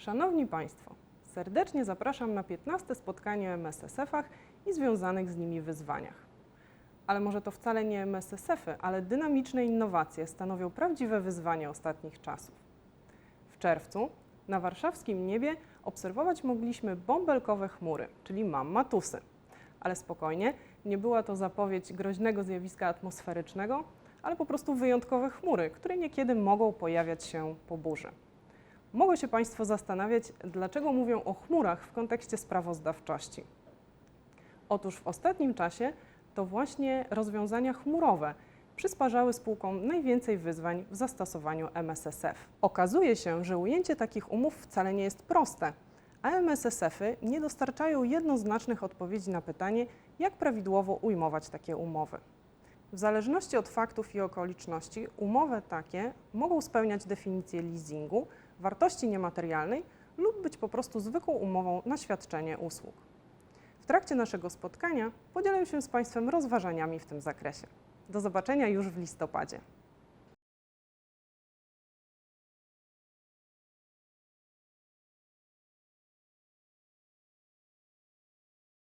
Szanowni Państwo, serdecznie zapraszam na 15 spotkanie o MSSF-ach i związanych z nimi wyzwaniach. Ale może to wcale nie MSSF-y, ale dynamiczne innowacje stanowią prawdziwe wyzwanie ostatnich czasów. W czerwcu na warszawskim niebie obserwować mogliśmy bąbelkowe chmury, czyli mammatusy. Ale spokojnie, nie była to zapowiedź groźnego zjawiska atmosferycznego, ale po prostu wyjątkowe chmury, które niekiedy mogą pojawiać się po burzy. Mogą się Państwo zastanawiać, dlaczego mówią o chmurach w kontekście sprawozdawczości. Otóż w ostatnim czasie to właśnie rozwiązania chmurowe przysparzały spółkom najwięcej wyzwań w zastosowaniu MSSF. Okazuje się, że ujęcie takich umów wcale nie jest proste, a MSSF-y nie dostarczają jednoznacznych odpowiedzi na pytanie, jak prawidłowo ujmować takie umowy. W zależności od faktów i okoliczności, umowy takie mogą spełniać definicję leasingu, wartości niematerialnej lub być po prostu zwykłą umową na świadczenie usług. W trakcie naszego spotkania podzielę się z Państwem rozważaniami w tym zakresie. Do zobaczenia już w listopadzie.